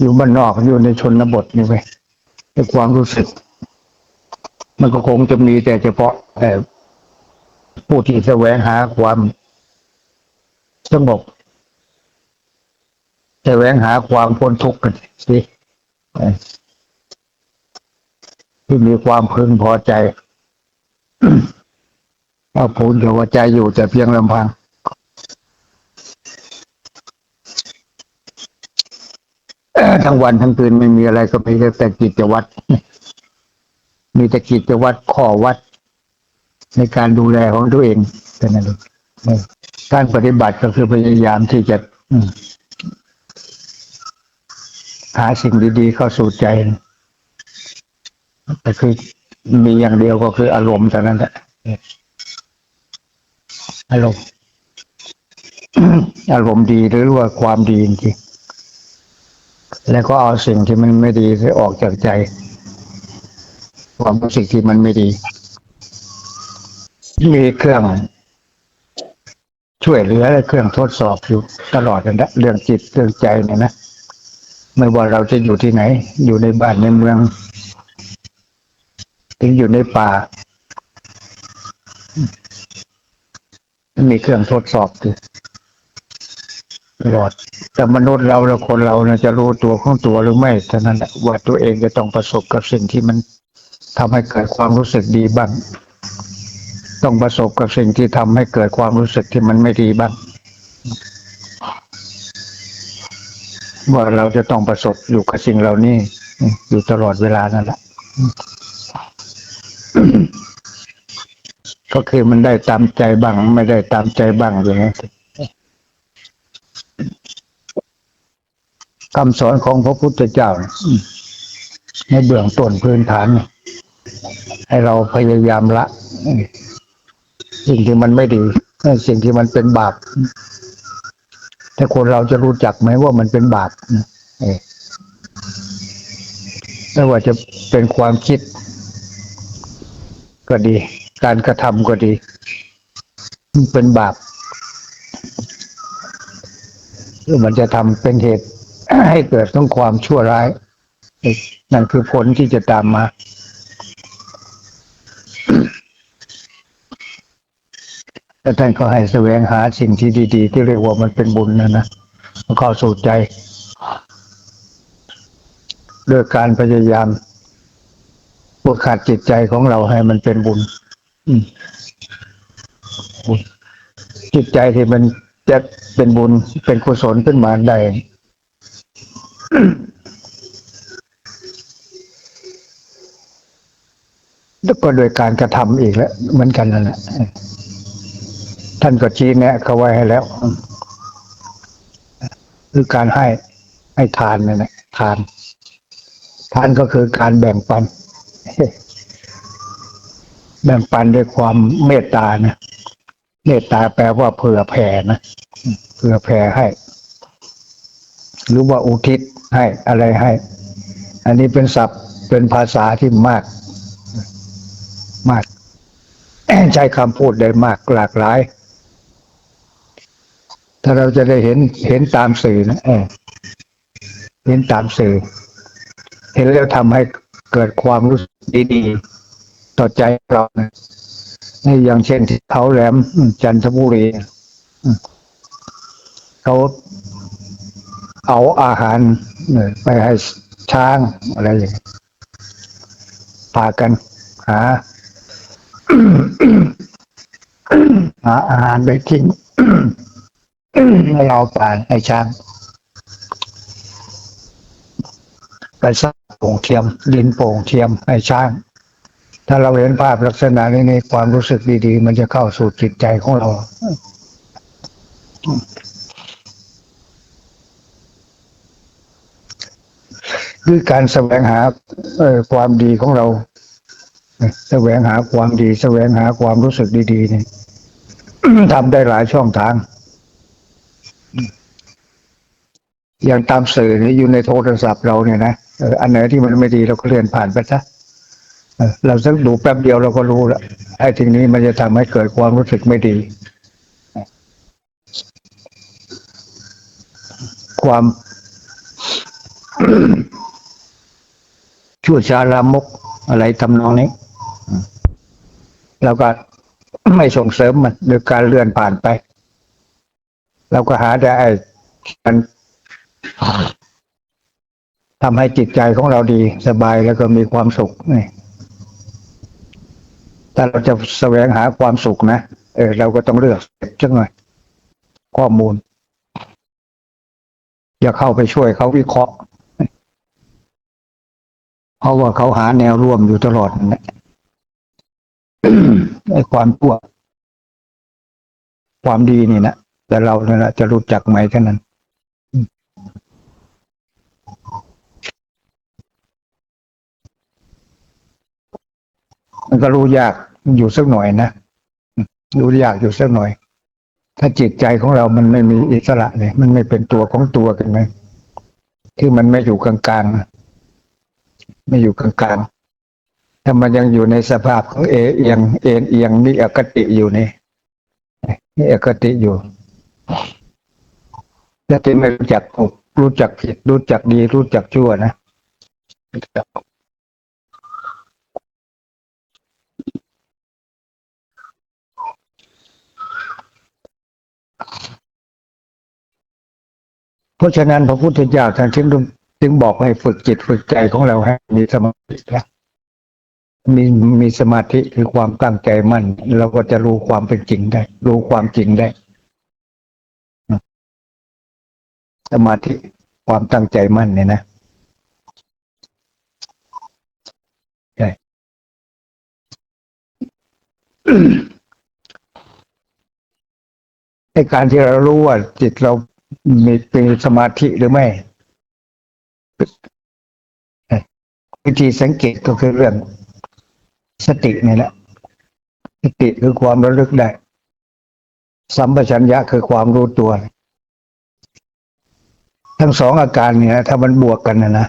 อยู่บ้านนอกอยู่ในชนบทนี่ไปในความรู้สึก มันก็คงจะมีแต่เฉพาะแต่ผู้ที่แสวงหาความสงบแสวงหาความพ้นทุกข์กันสิที่มีความพึงพอใจเอาพูนกับว่าใจอยู่แต่เพียงลำพัง เอ่อ ทั้งวันทั้งคืนไม่มีอะไรก็มีแต่กิจวัตรมีแต่กิจวัตรข้อวัด ในการดูแลของตัวเองเท่านั้นเองการปฏิบัติก็คือพยายามที่จะหาสิ่งดีๆเข้าสู่ใจแต่คือมีอย่างเดียวก็คืออารมณ์เท่านั้นแหละอารมณ์อารมณ์ดีหรือว่าความดีจริง แล้วก็เอาสิ่งที่มันไม่ดีให้ออกจากใจ ความรู้สึกที่มันไม่ดี มีเครื่อง ช่วยเหลือและเครื่องทดสอบอยู่ตลอดนั่นะเรื่องจิตเรื่องใจเนี่ยนะไม่ว่าเราจะอยู่ที่ไหน อยู่ในบ้านในเมืองถึงอยู่ในป่า มีเครื่องทดสอบอยู่ ตลอดแต่มนุษย์เราและคนเราเนี่ยจะรู้ตัวของตัวหรือไม่เท่านั้นแหละว่าตัวเองจะต้องประสบกับสิ่งที่มันทำให้เกิดความรู้สึกดีบ้าง ต้องประสบกับสิ่งที่ทำให้เกิดความรู้สึกที่มันไม่ดีบ้างว่าเราจะต้องประสบอยู่กับสิ่งเหล่านี้อยู่ตลอดเวลานั่นแหละก็คือมันได้ตามใจบ้าง ไม่ได้ตามใจบ้างอย่างนี้ คำสอนของพระพุทธเจ้าในเบื้องต้นพื้นฐาน ให้เราพยายามละ สิ่งที่มันไม่ดีสิ่งที่มันเป็นบาปแต่คนเราจะรู้จักไหมว่ามันเป็นบาปไม่ว่าจะเป็นความคิด ก็ดี การกระทำก็ดีมันเป็นบาปหรือมันจะทำเป็นเหตุ ให้เกิดต้องความชั่วร้าย นั่นคือผลที่จะตามมาแล้วท่านก็ให้แสวงหาสิ่งที่ดีๆ ที่เรียกว่ามันเป็นบุญนะนะมันเข้าสู่ใจด้วยการพยายามปลุกขัดจิตใจของเราให้มันเป็นบุญบุญจิตใจที่มันจะเป็นบุญเป็นกุศลขึ้นมาได้ แล้วก็โดยการกระทำอีกแล้วเหมือนกันนั่นแหละท่านก็ชี้แนะเขาไว้ให้แล้ว คือการให้ให้ทานนั่นแหละทาน ทานก็คือการแบ่งปัน แบ่งปันด้วยความเมตตานะเมตตาแปลว่าเผื่อแผ่นะเผื่อแผ่ให้ หรือว่าอุทิศ ให้อะไรให้ อันนี้เป็นศัพท์เป็นภาษาที่มาก มาก ใช้คำพูดได้มากหลากหลาย ถ้าเราจะได้เห็นเห็นตามสื่อนะเออเห็นตามสื่อ เห็นแล้วทำให้เกิดความรู้สึกดีๆต่อใจเรานะอย่างเช่นที่เขาแหลมจันทบุรีเขา เอาอาหารไปให้ช้างอะไรอย่างนี้ยพากันหาหาอาหารไปทิ้งให้เราป่านให้ช้างไปสร้างโป่งเทียมดินโป่งเทียมให้ช้าง ถ้าเราเห็นภาพลักษณะนี้ในความรู้สึกดี ๆ มันจะเข้าสู่จิตใจของเรา คือการแสวงหาความดีของเราแสวงหาความดี แสวงหาความรู้สึกดีๆเนี่ยทำได้หลายช่องทาง อย่างตามสื่อเนี่ยอยู่ในโทรศัพท์เราเนี่ยนะอันไหนที่มันไม่ดีเราก็เลื่อนผ่านไปซะเราสักดูแป๊บเดียวเราก็รู้ล้วไอ้ทีนี้มันจะทำให้เกิดความรู้สึกไม่ดี ความ ชั่วช้าลามกอะไรทำนองนี้เราก็ไม่ส่งเสริมมันโดยการเลื่อนผ่านไป เราก็หาแต่ไอ้มันทำให้จิตใจของเราดีสบายแล้วก็มีความสุขนี่ถ้าเราจะแสวงหาความสุขนะเออเราก็ต้องเลือกจังหน่อยข้อมูล อย่าเข้าไปช่วยเขาวิเคราะห์ เพราะว่าเขาหาแนวร่วมอยู่ตลอดนั่นแหละไอ้ความชั่วความดีนี่นะแต่เราเนี่ยนะจะรู้จักไหมแค่นั้นมันก็รู้ยากอยู่สักหน่อยนะรู้ยากอยู่สักหน่อย ถ้าจิตใจของเรามันไม่มีอิสระเลยมันไม่เป็นตัวของตัวกันไหมที่มันไม่อยู่กลางๆ ไม่อยู่กลางๆถ้ามันยังอยู่ในสภาพของเอเอียงเอ็นเอียงนี่อคติอยู่นี่นี่อคติอยู่แล้วที่ไม่รู้จักถูกรู้จักผิด รู้จักดี รู้จักชั่วนะเพราะฉะนั้นพระพุทธเจ้าท่านจึง จึงบอกให้ฝึกจิตฝึกใจของเราให้มีสมาธินะมีมีสมาธิคือความตั้งใจมั่น เราก็จะรู้ความเป็นจริงได้ รู้ความจริงได้ สมาธิความตั้งใจมั่นเนี่ยนะใช่ในการที่เรารู้ว่าจิตเรามีเป็นสมาธิหรือไม่ วิธีสังเกตก็คือเรื่องสตินี่แหละ สติคือความระลึกได้ สัมปชัญญะคือความรู้ตัว ทั้งสองอาการเนี่ยถ้ามันบวกกันนะนะ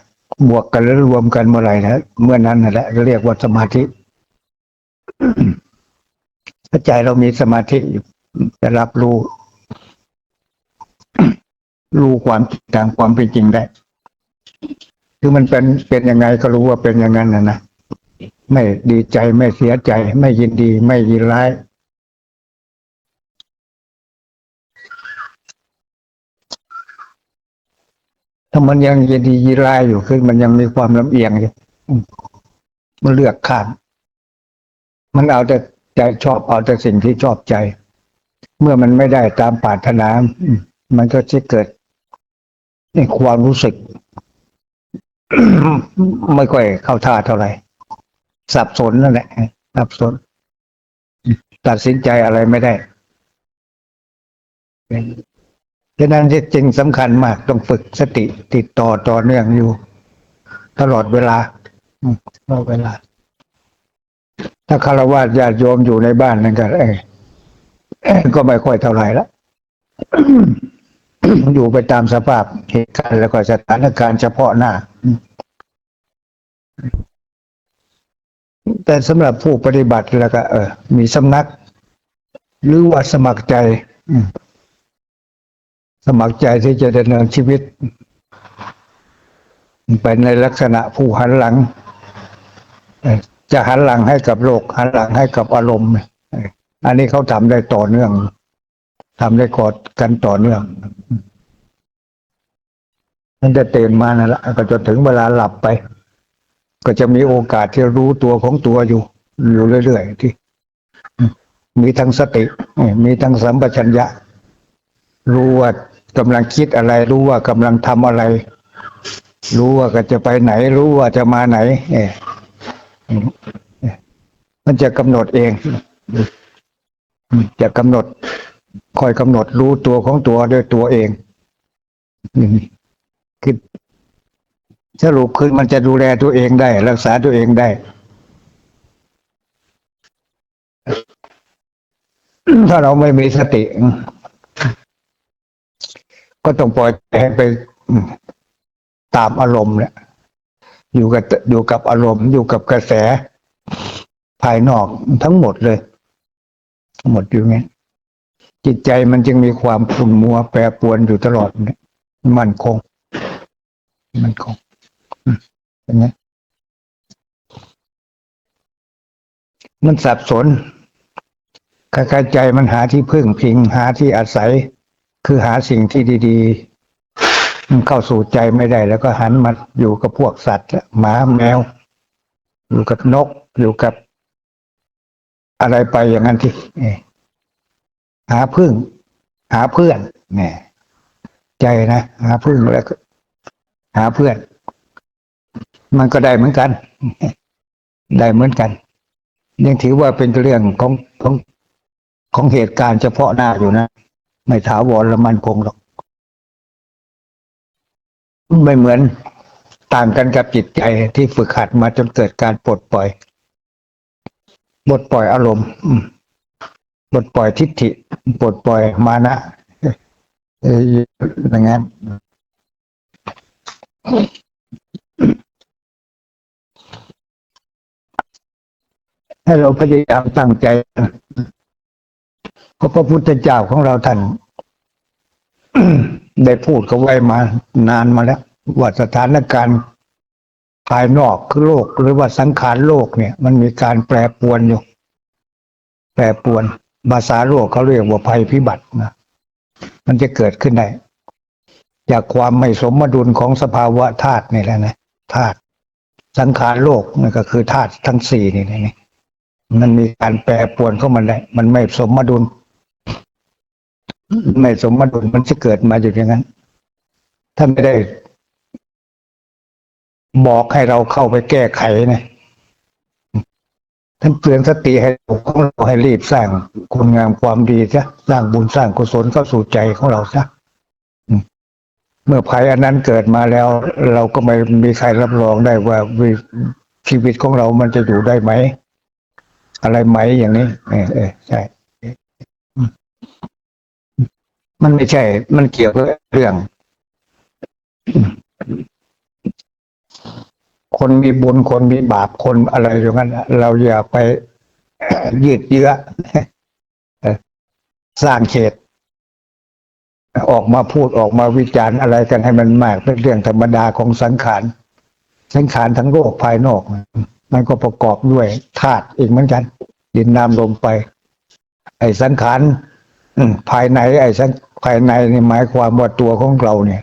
บวกกันแล้วรวมกันเมื่อไหร่นะเมื่อนั้นนั่นแหละเรียกว่าสมาธิถ้าใจเรามีสมาธิอยู่จะรับรู้ รู้ความตามความเป็นจริงได้ คือมันเป็นเป็นยังไงก็รู้ว่าเป็นอย่างนั้นนะนะไม่ดีใจไม่เสียใจ ไม่ยินดี ไม่ยินร้าย ถ้ามันยังยินดียินร้ายอยู่คือมันยังมีความลำเอียงอยู่มันเลือกข้ามมันเอาแต่ใจชอบเอาแต่สิ่งที่ชอบใจ เมื่อมันไม่ได้ตามปรารถนา มันก็จะเกิดในความรู้สึก ไม่ค่อยเข้าท่าเท่าไหร่สับสนนั่นแหละสับสน ตัดสินใจอะไรไม่ได้ฉะนั้นจริงสำคัญมาก ต้องฝึกสติติดต่อต่อเนื่องอยู่ ตลอดเวลาตลอดเวลา ถ้าคารวะญาติโยมอยู่ในบ้านนั่นก็เอเอก็ไม่ค่อยเท่าไหร่ละ อยู่ไปตามสภาพเหตุการณ์แล้วก็สถานการณ์เฉพาะหน้า แต่สำหรับผู้ปฏิบัติแล้วก็เออ มีสำนัก หรือว่าสมัครใจ สมัครใจที่จะดำเนินชีวิต ไปในลักษณะผู้หันหลัง จะหันหลังให้กับโลกหันหลังให้กับอารมณ์ อันนี้เขาทำได้ต่อเนื่อง ทำได้กอดกันต่อเนื่องมันจะตื่นมานั่นแหละก็จะถึงเวลาหลับไป ก็จะมีโอกาสที่รู้ตัวของตัวอยู่อยู่เรื่อยๆที่ มีทั้งสติ มีทั้งสัมปชัญญะ รู้ว่ากำลังคิดอะไร รู้ว่ากำลังทำอะไร รู้ว่าก็จะไปไหน รู้ว่าจะมาไหน เอ่อเอ่อมันจะกำหนดเอง จะกำหนด คอยกำหนดรู้ตัวของตัวด้วยตัวเองคือสรุปคือมันจะดูแลตัวเองได้ รักษาตัวเองได้ ถ้าเราไม่มีสติ ก็ต้องปล่อยให้ไปตามอารมณ์เนี่ยอยู่กับอยู่กับอารมณ์ อยู่กับกระแสภายนอกทั้งหมดเลย หมดอยู่ไง จิตใจมันจึงมีความขุ่นมัวแปรปวนอยู่ตลอดเนี่ยมันคง มันคงเป็นไงมันสับสนคล้ายใจมันหาที่พึ่งพิง หาที่อาศัย คือหาสิ่งที่ดี ๆ มันเข้าสู่ใจไม่ได้ แล้วก็หันมาอยู่กับพวกสัตว์หมาแมว อยู่กับนก อยู่กับอะไรไปอย่างนั้นที่ หาพึ่ง หาเพื่อนเนี่ยใจนะหาพึ่งแล้วหาเพื่อน มันก็ได้เหมือนกัน ได้เหมือนกัน ยังถือว่าเป็นเรื่องของของของเหตุการณ์เฉพาะหน้าอยู่นะ ไม่ถาวรและมันคงหรอก ไม่เหมือนต่างกันกับจิตใจที่ฝึกหัดมาจนเกิดการปลดปล่อยปลดปล่อยอารมณ์ ปลดปล่อยทิฏฐิปลดปล่อยมานะเอออย่างนั้นให้เราพยายามตั้งใจเพราะพระพุทธเจ้าของเราท่านได้พูดเขาไว้มานานมาแล้ว ว่าสถานการณ์ภายนอกคือโลก หรือว่าสังขารโลกเนี่ย มันมีการแปรปวนอยู่ แปรปวน ภาษาโลกเขาเรียกว่าภัยพิบัตินะ มันจะเกิดขึ้นได้ จากความไม่สมดุลของสภาวะธาตุนี่แหละนะธาตุสังขารโลกนี่ก็คือธาตุทั้งสี่นี่นะนี่มันมีการแปรปรวนเข้ามาได้ มันไม่สมดุล ไม่สมดุลมันจะเกิดมาอยู่อย่างนั้น ถ้าไม่ได้ บอกให้เราเข้าไปแก้ไขนะ ท่านเตือนสติให้ของเราให้รีบสร้างคุณงามความดีซะสร้างบุญสร้างกุศลเข้าสู่ใจของเราซะเมื่อภัยอันนั้นเกิดมาแล้ว เราก็ไม่มีใครรับรองได้ว่าชีวิตของเรามันจะอยู่ได้ไหม อะไรไหมอย่างนี้เออเออใช่มันไม่ใช่ มันเกี่ยวกับเรื่อง คนมีบุญคนมีบาปคนอะไรอย่างนั้นเราอย่าไปยืดเยื้อสร้างเขต ออกมาพูดออกมาวิจารณ์อะไรกันให้มันมาก เป็นเรื่องธรรมดาของสังขารสังขารทั้งโลกภายนอก มันก็ประกอบด้วยธาตุอีกเหมือนกัน ดินน้ำลมไป ไอ้สังขารภายใน ไอ้สังภายในนี่หมายความว่าตัวของเราเนี่ย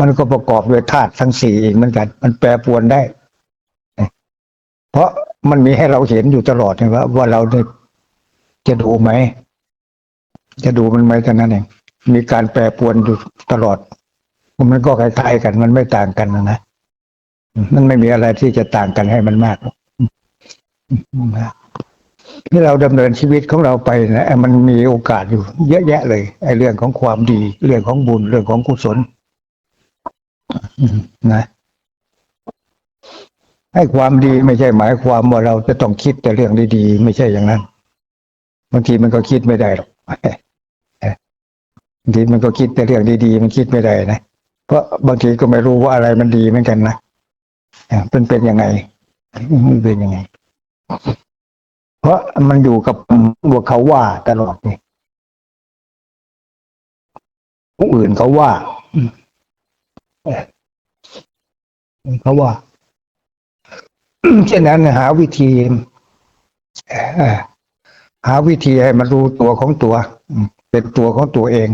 มันก็ประกอบด้วยธาตุทั้งสี่อีกเหมือนกัน มันแปรปรวนได้ เพราะมันมีให้เราเห็นอยู่ตลอดนะว่า ว่าเราจะดูไหม จะดูมันไหมเท่นั้นเองมีการแปรปรวนอยู่ตลอด มันก็คล้ายๆกัน มันไม่ต่างกันนะนะมันไม่มีอะไรที่จะต่างกันให้มันมากที่เราดำเนินชีวิตของเราไปนะมันมีโอกาสอยู่ เยอะแยะเลยไอ้เรื่องของความดี เรื่องของบุญเรื่องของกุศล นะ ให้ความดีไม่ใช่หมายความว่าเราจะต้องคิดแต่เรื่องดีๆไม่ใช่อย่างนั้นบางทีมันก็คิดไม่ได้หรอกบางทีมันก็คิดแต่เรื่องดีๆมันคิดไม่ได้นะเพราะบางทีก็ไม่รู้ว่าอะไรมันดีเหมือนกันนะเป็นเป็นยังไงเป็นยังไง เพราะมันอยู่กับว่าเขาว่าตลอดนี่ผู้อื่นเขาว่า เอ่อเขาว่าเช่นนั้นหาวิธีหาวิธีให้มันรู้ตัวของตัว เป็นตัวของตัวเอง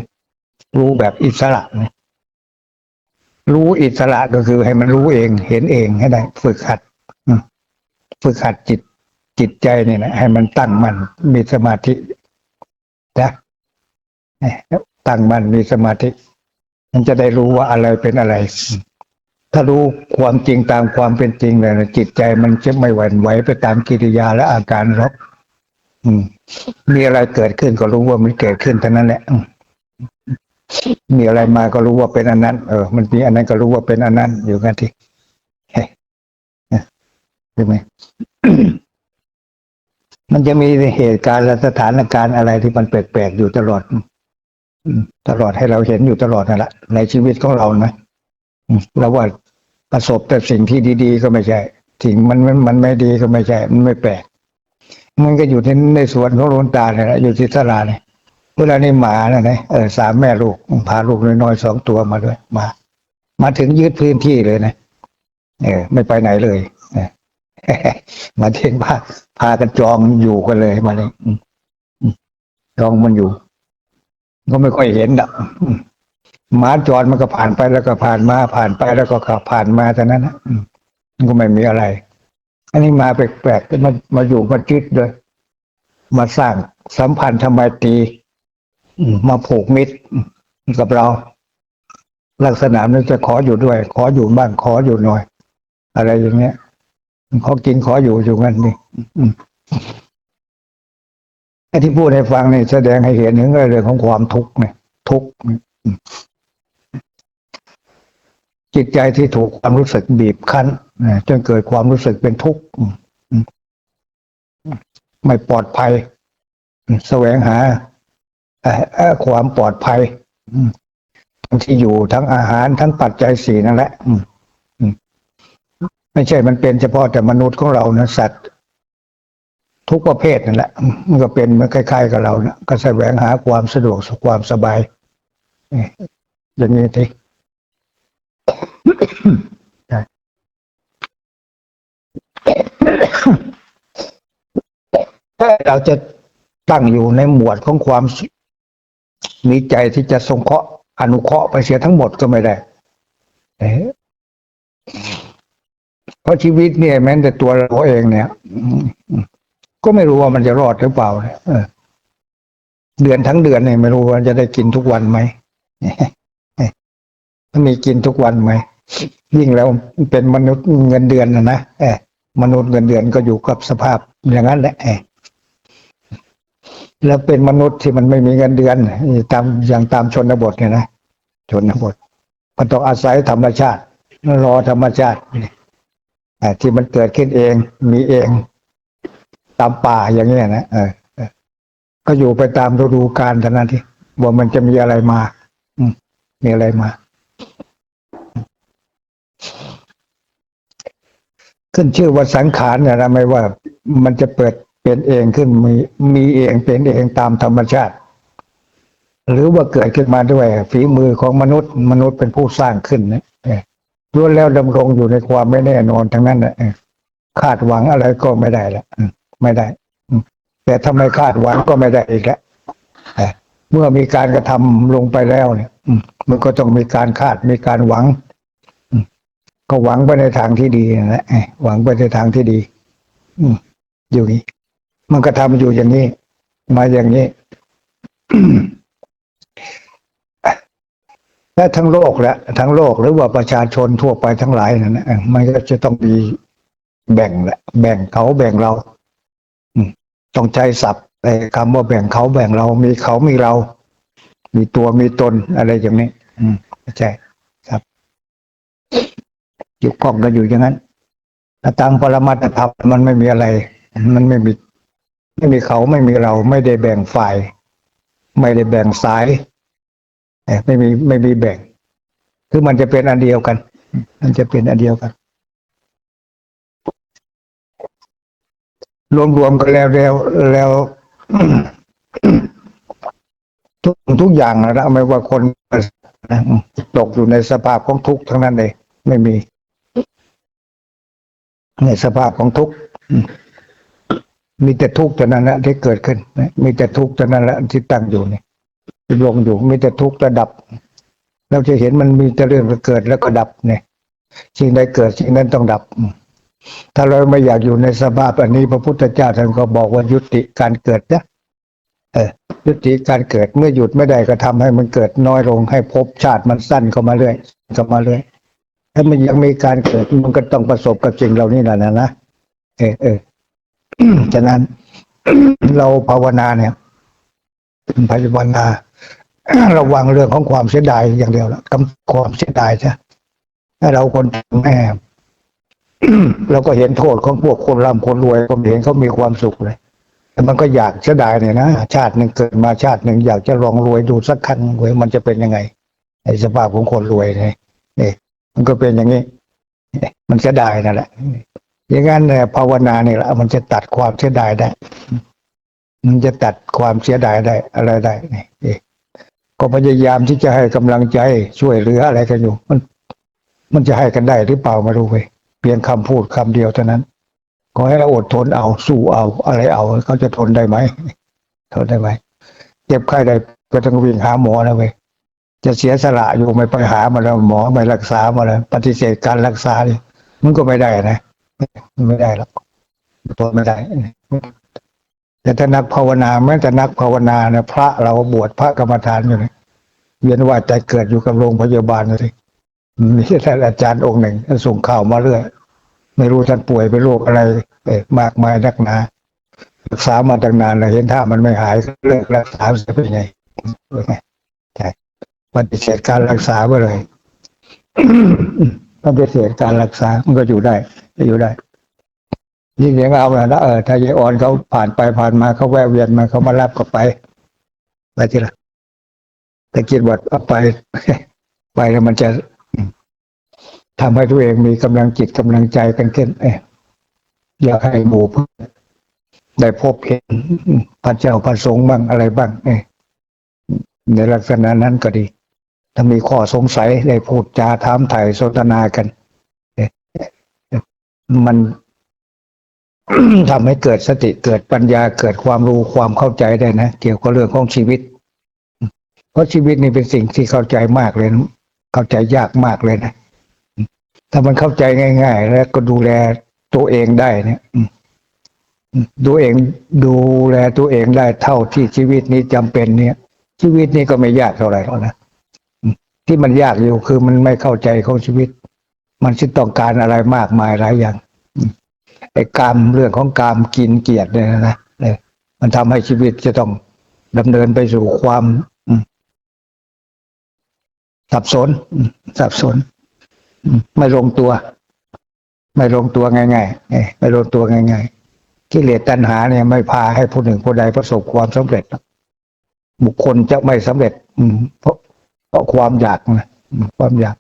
รู้แบบอิสระนะรู้อิสระก็คือให้มันรู้เอง เห็นเองให้ได้ ฝึกหัดฝึกหัดจิตจิตใจเนี่ยนะให้มันตั้งมันมีสมาธินะตั้งมันมีสมาธิ มันจะได้รู้ว่าอะไรเป็นอะไร ถ้ารู้ความจริงตามความเป็นจริงเลยนะจิตใจมันจะไม่หวั่นไหวไปตามกิริยาและอาการหรอกอืมมีอะไรเกิดขึ้นก็รู้ว่ามันเกิดขึ้นเท่านั้นแหละมีอะไรมาก็รู้ว่าเป็นอันนั้น เออ มันมีอันนั้นก็รู้ว่าเป็นอันนั้นอยู่กันที่เฮ้ยใช่ไหมมันจะมีเหตุการณ์และสถานการณ์อะไรที่มันแปลกๆอยู่ตลอด ตลอดให้เราเห็นอยู่ตลอดนั่นแหละในชีวิตของเรานะเราว่าประสบแต่สิ่งที่ดีๆ ก็ไม่ใช่สิ่งมันมันมันไม่ดีก็ไม่ใช่ มันไม่แปลกมันก็อยู่ที่ในสวนของหลวงตาเนี่ยแหละอยู่ที่ตลาดเนี่ยเวลานี่หมาเนี่ยนะเออสามแม่ลูกพาลูกน้อยๆสองตัวมาด้วย มา มาถึงยึดพื้นที่เลยนะเออไม่ไปไหนเลยเออมาเที่ยงพาพากันจองอยู่กันเลยมาเลยจองมันอยู่ ก็ไม่ค่อยเห็นดอกหมาจรมันก็ผ่านไปแล้วก็ผ่านมาผ่านไปแล้วก็ขับผ่านมาแต่นั้นนะมันก็ไม่มีอะไร อันนี้มาแปลกๆมามาอยู่มาจิตเลย มาสร้างสัมพันธ์ธรรมตีมาผูกมิตรกับเรา ลักษณะนั้นจะขออยู่ด้วย ขออยู่บ้างขออยู่หน่อย อะไรอย่างเงี้ยขอกินขออยู่อยู่งั้นนี่ ไอ้ที่พูดให้ฟังเนี่ยแสดงให้เห็นถึงเรื่องของความทุกข์เนี่ยทุกข์จิตใจที่ถูกความรู้สึกบีบคั้นจนเกิดความรู้สึกเป็นทุกข์ไม่ปลอดภัย แสวงหาความปลอดภัยที่อยู่ทั้งอาหารทั้งปัจจัยสี่นั่นแหละไม่ใช่มันเป็นเฉพาะแต่มนุษย์ของเรานะสัตว์ ทุกประเภทนั่นแหละ มันก็เป็นเหมือนคล้าย ๆ กับเรานะก็แสวงหาความสะดวกสุขความสบายอย่างนี้ทีใช่ถ้าเราจะตั้งอยู่ในหมวดของความ มีใจที่จะสงเคราะห์อนุเคราะห์ไปเสียทั้งหมดก็ไม่ได้เพราะชีวิตเนี่ยแม้แต่ตัวเราเองเนี่ย ก็ไม่รู้ว่ามันจะรอดหรือเปล่าเนี่ยเออเดือนทั้งเดือนเนี่ยไม่รู้ว่าจะได้กินทุกวันไหมมีกินทุกวันไหมยิ่งแล้วเป็นมนุษย์เงินเดือนนะนะเออมนุษย์เงินเดือนก็อยู่กับสภาพอย่างนั้นแหละเออแล้วเป็นมนุษย์ที่มันไม่มีเงินเดือนตามอย่างตามชนบทเนี่ยนะชนบท มันต้องอาศัยธรรมชาติรอธรรมชาติที่มันเกิดขึ้นเองมีเอง ตามป่าอย่างเงี้ยนะเออก็อยู่ไปตามฤดูกาลเท่านั้นที่ว่ามันจะมีอะไรมา อืมมีอะไรมา ขึ้นชื่อว่าสังขารเนี่ยนะไม่ว่ามันจะเปิดเป็นเองขึ้นมีมีเองเป็นเองตามธรรมชาติ หรือว่าเกิดขึ้นมาด้วย ฝีมือของมนุษย์ มนุษย์เป็นผู้สร้างขึ้นนะล้วนแล้วดำรงอยู่ในความไม่แน่นอนทั้งนั้นแหละคาดหวังอะไรก็ไม่ได้ละ ไม่ได้แต่ทำไมคาดหวังก็ไม่ได้อีกแล้วเมื่อมีการกระทำลงไปแล้วเนี่ยมันก็ต้องมีการคาดมีการหวังก็หวังไปในทางที่ดีนั่นและหวังไปในทางที่ดี อือยู่นี้ มันก็ทำอยู่อย่างนี้ มาอย่างนี้และทั้งโลกและทั้งโลกหรือว่าประชาชนทั่วไปทั้งหลายนั่นนะเออมันก็จะต้องมีแบ่งแหละแบ่งเขาแบ่งเรา ต้องใช้ศัพท์ไอ้คำว่าแบ่งเขาแบ่งเรา มีเขามีเรา มีตัวมีตนอะไรอย่างนี้ อืมใช่ครับอยู่ข้องกันอยู่อย่างนั้นถ้าตามปรมัตถธรรมมันไม่มีอะไร มันไม่มีไม่มีเขาไม่มีเรา ไม่ได้แบ่งฝ่าย ไม่ได้แบ่งสายไม่มีไม่มีแบ่ง คือมันจะเป็นอันเดียวกัน มันจะเป็นอันเดียวกัน รวมรวมๆกันแล้วแล้วแล้วทุกทุกอย่างนะไม่ว่าคนตกอยู่ในสภาพของทุกข์ทั้งนั้นเลยไม่มี ในสภาพของทุกข์มีแต่ทุกข์เท่านั้นแหละที่เกิดขึ้นมีแต่ทุกข์เท่านั้นแหละที่ตั้งอยู่นี่ลงอยู่มีแต่ทุกข์ระดับ เราจะเห็นมันมีแต่เรื่องเกิดแล้วก็ดับเนี่ยสิ่งใดเกิดสิ่งนั้นต้องดับ ถ้าเราไม่อยากอยู่ในสภาพอันนี้ พระพุทธเจ้าท่านก็บอกว่ายุติการเกิดนะเออยุติการเกิดเมื่อหยุดไม่ได้ก็ทำให้มันเกิดน้อยลงให้ภพชาติมันสั้นเข้ามาเรื่อยเข้ามาเรื่อยถ้ามันยังมีการเกิดมันก็ต้องประสบกับสิ่งเหล่านี้แหละนะนะเออเออฉะนั้นเราภาวนาเนี่ยภาวนาระวังเรื่องของความเสียดายอย่างเดียวละกำความเสียดายใช่ถ้าเราคนแม่ เราก็เห็นโทษของพวกคนร่ำคนรวยก็เห็นเขามีความสุขเลยแต่มันก็อยากเสียดายเนี่ยนะชาติหนึ่งเกิดมาชาติหนึ่งอยากจะลองรวยดูสักครั้งเว้ยมันจะเป็นยังไงไอ้สภาพของคนรวยเนี่ยนี่มันก็เป็นอย่างนี้มันเสียดายนั่นแหละอย่างนั้นเนี่ยภาวนาเนี่ยละมันจะตัดความเสียดายได้ มันจะตัดความเสียดายได้ อะไรได้นี่เองก็พยายามที่จะให้กำลังใจช่วยเหลืออะไรกันอยู่ มัน มันจะให้กันได้หรือเปล่าไม่รู้เว้ย เพียงคำพูดคำเดียวเท่านั้นขอให้เราอดทนเอาสู้เอา อะไรเอาเขาจะทนได้ไหมทนได้ไหมเจ็บไข้ได้ก็ต้องวิ่งหาหมอนะเว้ยจะเสียสละอยู่ไม่ไปหามาแล้วหมอไม่รักษามาแล้วปฏิเสธการรักษานี่มันก็ไม่ได้นะไม่ได้หรอกทนไม่ได้แต่ถ้านักภาวนาแม้แต่นักภาวนาเนี่ยพระเราบวชพระกรรมฐานอยู่เนี่ยเวียนว่ายใจเกิดอยู่กับโรงพยาบาลเลย มีท่านอาจารย์องค์หนึ่งท่านส่งข่าวมาเรื่อยไม่รู้ท่านป่วยเป็นโรคอะไรมากมายนักหนารักษามาตั้งนานเลยเห็นท่ามันไม่หายเลิกรักษาเสียเป็นไงเป็นไงใช่ปฏิเสธการรักษาไปเลยปฏิเสธการรักษา มันก็อยู่ได้ก็อยู่ได้ยิ่งอย่างเอาละนะเออถ้ายายอ่อนเขาผ่านไปผ่านมาเขาแวะเวียนมาเขามารับก็ไปไปทีละแต่คิดว่าเอาไป ไปแล้วมันจะ ทำให้ตัวเองมีกำลังจิตกำลังใจกันขึ้นเอยอยากให้หมู่เพื่อนได้พบเห็นพระเจ้าพระสงฆ์บ้างอะไรบ้างเอในลักษณะนั้นก็ดี ถ้ามีข้อสงสัยได้พูดจาถามไถ่สนทนากันเอมันทำให้เกิดสติเกิดปัญญาเกิดความรู้ความเข้าใจได้นะเกี่ยวกับเรื่องของชีวิต เพราะชีวิตนี่เป็นสิ่งที่เข้าใจมากเลย เข้าใจยากมากเลยนะ ถ้ามันเข้าใจง่าย ๆ แล้วก็ดูแลตัวเองได้เนี่ยดูเองดูแลตัวเองได้เท่าที่ชีวิตนี้จำเป็นเนี่ย ชีวิตนี้ก็ไม่ยากเท่าไหร่หรอกนะที่มันยากอยู่คือมันไม่เข้าใจของชีวิต มันจะต้องการอะไรมากมายหลายอย่างไอ้กรรมเรื่องของกรรมกินเกียรติเนี่ยนะเนี่ยมันทำให้ชีวิตจะต้องดำเนินไปสู่ความสับสนสับสน ไม่ลงตัว ไม่ลงตัวง่ายๆเอ้ยไม่ลงตัวง่ายๆกิเลสตัณหาเนี่ยไม่พาให้ผู้หนึ่งผู้ใดประสบความสำเร็จ บุคคลจะไม่สำเร็จ อืมเพราะเพราะความอยากนะความอยาก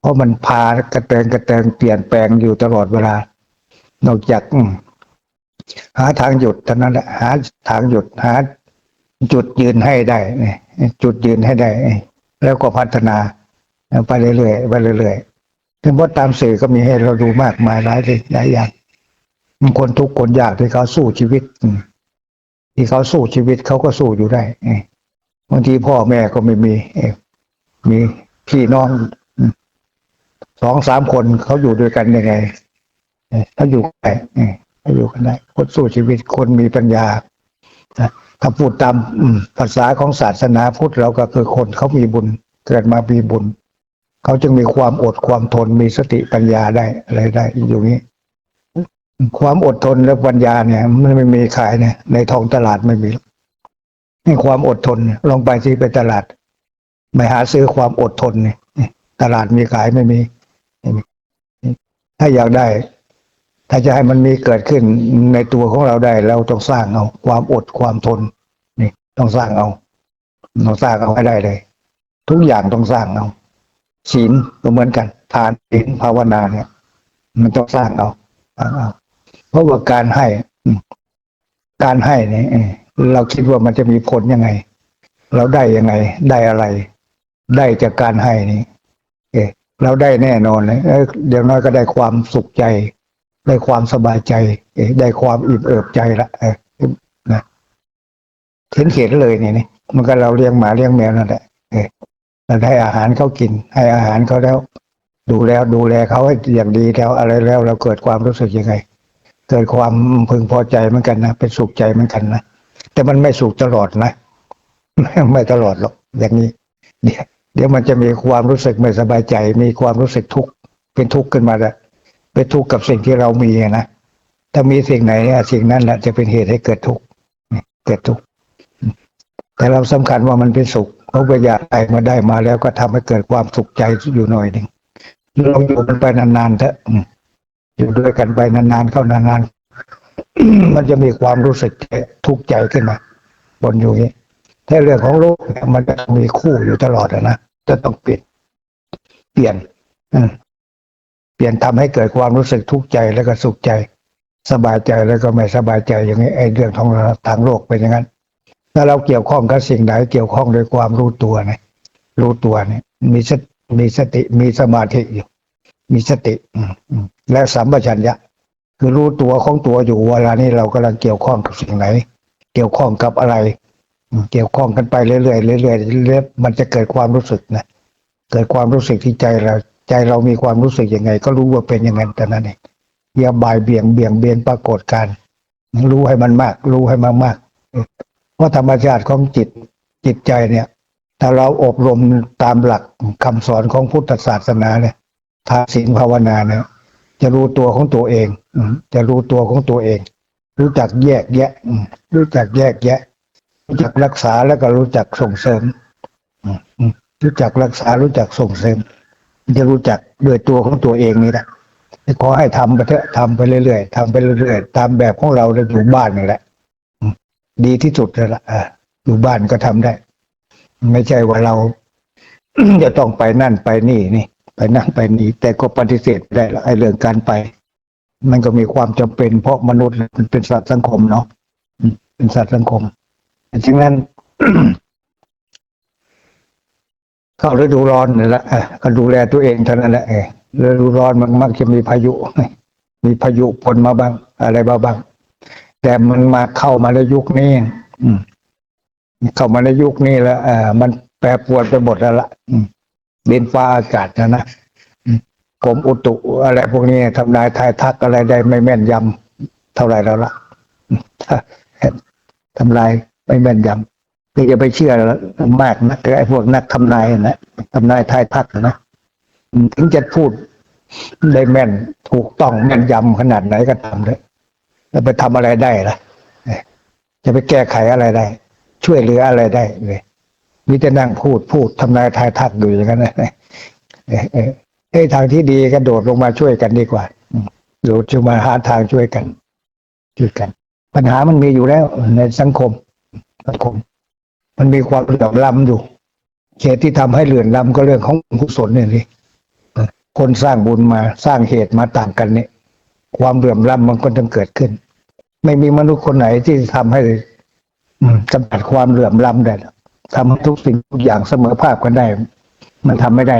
เพราะมันพากระเตงกระเตงเปลี่ยนแปลงอยู่ตลอดเวลา นอกจากหาทางหยุดเท่านั้นแหละหาทางหยุดหา จุดยืนให้ได้เนี่ยจุดยืนให้ได้ แล้วก็พัฒนาไปเรื่อยๆไปเรื่อยๆ ถึงว่าตามสื่อก็มีให้เราดูมากมายหลายสิหลายอย่างคนทุกข์คนยากที่เขาสู้ชีวิตที่เขาสู้ชีวิตเขาก็สู้อยู่ได้บางทีพ่อแม่ก็ไม่มีมีพี่น้องสองสามคนเขาอยู่ด้วยกันยังไงเอ่อถ้าอยู่ได้เอ่อถ้าอยู่กันได้คนสู้ชีวิตคนมีปัญญาถ้าพูดตามภาษาของศาสนาพุทธเราก็คือคนเขามีบุญเกิดมามีบุญ เขาจึงมีความอดความทนมีสติปัญญาได้อะไรได้อยู่นี้ ความอดทนและปัญญาเนี่ย มันไม่มีขายเนี่ยในท้องตลาดไม่มีนี่ความอดทนลองไปที่ไปตลาดไม่หาซื้อความอดทนเนี่ยตลาดมีขายไม่มี ถ้าอยากได้ ถ้าจะให้มันมีเกิดขึ้นในตัวของเราได้ เราต้องสร้างเอา ความอดความทน นี่ ต้องสร้างเอา ต้องสร้างเอาให้ได้เลย ทุกอย่างต้องสร้างเอา ศีลก็เหมือนกัน ทานศีลภาวนาเนี่ย มันต้องสร้างเอาเพราะว่าการให้การให้เนี่ยเราคิดว่ามันจะมีผลยังไง เราได้ยังไง ได้อะไร ได้จากการให้นี่เอเราได้แน่นอนเลยเดี๋ยวน้อยก็ได้ความสุขใจ ได้ความสบายใจ เอได้ความอิ่มเอิบใจละเอนะเห็นเห็นเลยนี่นี่มันก็เราเลี้ยงหมาเลี้ยงแมวนั่นแหละ ให้อาหารเขากิน ให้อาหารเขาแล้ว ดูแล้วดูแลเขาให้อย่างดีแล้วอะไรแล้วเราเกิดความรู้สึกยังไง เกิดความพึงพอใจเหมือนกันนะเป็นสุขใจเหมือนกันนะแต่มันไม่สุขตลอดนะไม่ตลอดหรอกอย่างนี้ เดี๋ยวเดี๋ยวมันจะมีความรู้สึกไม่สบายใจ มีความรู้สึกทุกข์เป็นทุกข์ขึ้นมาล้วเป็นทุกข์กับสิ่งที่เรามีนะถ้ามีสิ่งไหนสิ่งนั้นแหละจะเป็นเหตุให้เกิดทุกข์เกิดทุกข์แต่เราสำคัญว่ามันเป็นสุข เพราะว่าอยากได้มาได้มาแล้วก็ทำให้เกิดความสุขใจอยู่หน่อยหนึ่งลองอยู่กันไปนานๆเถอะอยู่ด้วยกันไปนานๆเข้านานๆมันจะมีความรู้สึกทุกข์ใจขึ้นมาบนอยู่างนี้ถ้าเรื่องของโลกเนี่ยมันจะมีคู่อยู่ตลอดนะจะต้องเปลี่ยนเปลี่ยนอเปลี่ยนทำให้เกิดความรู้สึกทุกข์ใจแล้วก็สุขใจ สบายใจแล้วก็ไม่สบายใจอย่างนี้ไอ้เรื่องของทางโลกเป็นอย่างนั้น ถ้าเราเกี่ยวข้องกับสิ่งไหนเกี่ยวข้องด้วยความรู้ตัวนะรู้ตัวเนี่ยมีสติมีสติมีสมาธิอยู่ มีสติอืมและสัมปชัญญะ คือรู้ตัวของตัวอยู่เวลานี้เรากำลังเกี่ยวข้องกับสิ่งไหน เกี่ยวข้องกับอะไร เกี่ยวข้องกันไปเรื่อยๆเรื่อยๆเรื่อยๆมันจะเกิดความรู้สึกนะเกิดความรู้สึกที่ใจเราใจเรามีความรู้สึกยังไง ก็รู้ว่าเป็นอย่างนั้นแต่นั้นเองอย่าบ่ายเบี่ยงเบี่ยงเบนปรากฏการ์รู้ให้มันมาก รู้ให้มากๆ เพราะธรรมชาติของจิตจิตใจเนี่ย ถ้าเราอบรมตามหลักคำสอนของพุทธศาสนาเนี่ยทานศีลภาวนาเนี่ยจะรู้ตัวของตัวเองจะรู้ตัวของตัวเอง รู้จักแยกแยะ รู้จักแยกแยะ รู้จักรักษาแล้วก็รู้จักส่งเสริมรู้จักรักษารู้จักส่งเสริม จะรู้จักด้วยตัวของตัวเองนี่แหละขอให้ทำไปเถอะทำไปเรื่อยๆทำไปเรื่อยๆ ตามแบบของเราเราอยู่บ้านนี่แหละ ดีที่สุดแล้วล่ะอยู่บ้านก็ทำได้ ไม่ใช่ว่าเราจะต้องไปนั่นไปนี่นี่ ไปนั่นไปนี่ แต่ก็ปฏิเสธได้ละไอ้เรื่องการไป มันก็มีความจำเป็นเพราะมนุษย์มันเป็นสัตว์สังคมเนาะเป็นสัตว์สังคมดังนั้น เข้าฤดูร้อนนี่แหละก็ดูแลตัวเองเท่านั้นแหละฤดูร้อนมันมักจะมีพายุ มีพายุฝนมาบ้าง อะไรมาบ้าง แต่มันมาเข้ามาในยุคนี้อืเข้ามาในยุคนี้แล้วอ่ามันแปรปรวนไปหมดแล้วละอืมดินฟ้าอากาศนะนะอืมกรมอุตุอะไรพวกนี้ทำนายทายทักอะไรได้ไม่แม่นยำเท่าไหร่แล้วละทำลายไม่แม่นยำคือจะไปเชื่อมากนะไอ้พวกนักทำนายนะทำนายทายทักนะถึงจะพูดได้แม่นถูกต้องแม่นยำขนาดไหนก็ทำเลย แล้วไปทำอะไรได้ล่ะจะไปแก้ไขอะไรได้ ช่วยเหลืออะไรได้เลยมีแต่นั่งพูดพูดทำนายทายทักอยู่อย่างนั้นนะเลยเอ้ยทางที่ดีก็โดดลงมาช่วยกันดีกว่าอืมโดดลงมาหาทางช่วยกันช่วยกัน ปัญหามันมีอยู่แล้ว ในสังคม สังคม มันมีความเหลื่อมล้ำอยู่เหตุที่ทำให้เหลื่อมล้ำก็เรื่องของกุศลเนี่ยสิเออคนสร้างบุญมาสร้างเหตุมาต่างกันเนี่ย ความเหลื่อมล้ำมันก็ต้องเกิดขึ้น ไม่มีมนุษย์คนไหนที่ทำให้จำกัดความเหลื่อมล้ำได้ทำให้ทุกสิ่งทุกอย่างเสมอภาคกันได้ มันทำไม่ได้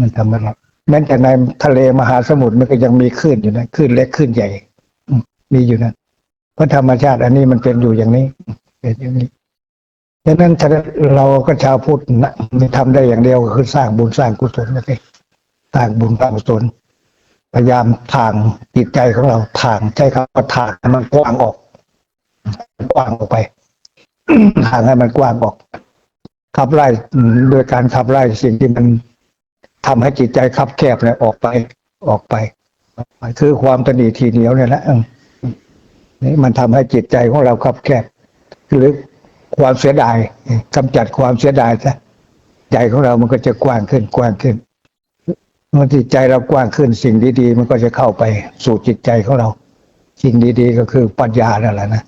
มันทำไม่ได้แม้แต่ในทะเลมหาสมุทรมันก็ยังมีคลื่นอยู่นะคลื่นเล็กคลื่นใหญ่มีอยู่นะเพราะธรรมชาติ อันนี้มันเป็นอยู่อย่างนี้ เป็นอย่างนี้ดังนั้นเราก็ชาวพุทธนะไม่ทำได้อย่างเดียวก็คือสร้างบุญสร้างกุศลนั่นเองสร้างบุญสร้างกุศล พยายามทางจิตใจของเราทางใช้คำว่าทางมันกว้างออกกว้างออกไปทางให้มันกว้างออก ขับไล่โดยการขับไล่สิ่งที่มันทำให้จิตใจคับแคบเนี่ยออกไปออกไปคือความตนีทีเหนียวเนี่ยแหละนี่มันทำให้จิตใจของเราคับแคบหรือความเสียดายกำจัดความเสียดายซะใจของเรามันก็จะกว้างขึ้นกว้างขึ้น เมื่อจิตใจเรากว้างขึ้นสิ่งดีๆ มันก็จะเข้าไปสู่จิตใจของเรา สิ่งดีๆ ก็คือปัญญานั่นแหละนะ